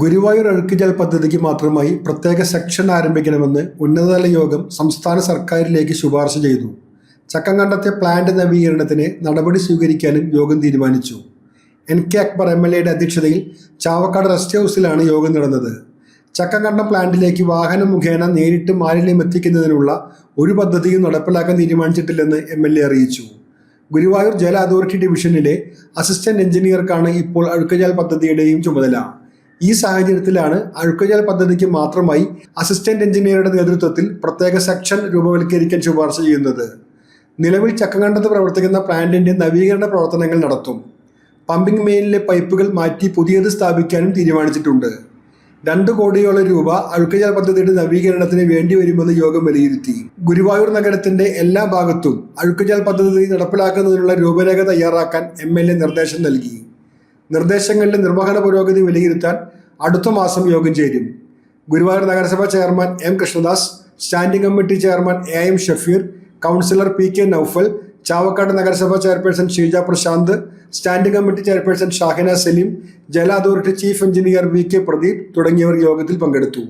ഗുരുവായൂർ അഴുക്കുചാൽ പദ്ധതിക്ക് മാത്രമായി പ്രത്യേക സെക്ഷൻ ആരംഭിക്കണമെന്ന് ഉന്നതതല യോഗം സംസ്ഥാന സർക്കാരിലേക്ക് ശുപാർശ ചെയ്തു. ചക്കങ്കണ്ടത്തെ പ്ലാന്റ് നവീകരണത്തിന് നടപടി സ്വീകരിക്കാനും യോഗം തീരുമാനിച്ചു. N K Akbar M L എയുടെ അധ്യക്ഷതയിൽ ചാവക്കാട് റെസ്റ്റ് ഹൗസിലാണ് യോഗം നടന്നത്. ചക്കങ്കണ്ടം പ്ലാന്റിലേക്ക് വാഹനം മുഖേന നേരിട്ട് മാലിന്യം എത്തിക്കുന്നതിനുള്ള ഒരു പദ്ധതിയും നടപ്പിലാക്കാൻ തീരുമാനിച്ചിട്ടില്ലെന്ന് എം എൽ എ അറിയിച്ചു. ഗുരുവായൂർ ജല അതോറിറ്റി ഡിവിഷനിലെ അസിസ്റ്റന്റ് എഞ്ചിനീയർക്കാണ് ഇപ്പോൾ അഴുക്കജാൽ പദ്ധതിയുടെയും ചുമതല. ഈ സാഹചര്യത്തിലാണ് അഴുക്കജാൽ പദ്ധതിക്ക് മാത്രമായി അസിസ്റ്റന്റ് എഞ്ചിനീയറുടെ നേതൃത്വത്തിൽ പ്രത്യേക സെക്ഷൻ രൂപവൽക്കരിക്കാൻ ശുപാർശ ചെയ്യുന്നത്. നിലവിൽ ചക്കങ്കണ്ടത്ത് പ്രവർത്തിക്കുന്ന പ്ലാന്റിന്റെ നവീകരണ പ്രവർത്തനങ്ങൾ നടത്തും. പമ്പിംഗ് മെയിനിലെ പൈപ്പുകൾ മാറ്റി പുതിയത് സ്ഥാപിക്കാനും തീരുമാനിച്ചിട്ടുണ്ട്. രണ്ട് കോടിയോളം രൂപ അഴുക്കജാൽ പദ്ധതിയുടെ നവീകരണത്തിന് വേണ്ടി വരുമെന്ന് യോഗം വിലയിരുത്തി. ഗുരുവായൂർ നഗരത്തിന്റെ എല്ലാ ഭാഗത്തും അഴുക്കജാൽ പദ്ധതി നടപ്പിലാക്കുന്നതിനുള്ള രൂപരേഖ തയ്യാറാക്കാൻ എ നിർദ്ദേശം നൽകി. നിർദ്ദേശങ്ങളിലെ നിർവഹണ പുരോഗതി വിലയിരുത്താൻ അടുത്ത മാസം യോഗം ചേരും. ഗുരുവായൂർ നഗരസഭ chairman M Krishnadas standing committee chairman A M Shafeer councillor P K Noufal Chavakkad നഗരസഭ chairperson Sheeja Prashanth standing committee chairperson Shahina Saleem ജല authority chief engineer V K Pradeep തുടങ്ങിയവർ യോഗത്തിൽ പങ്കെടുത്തു.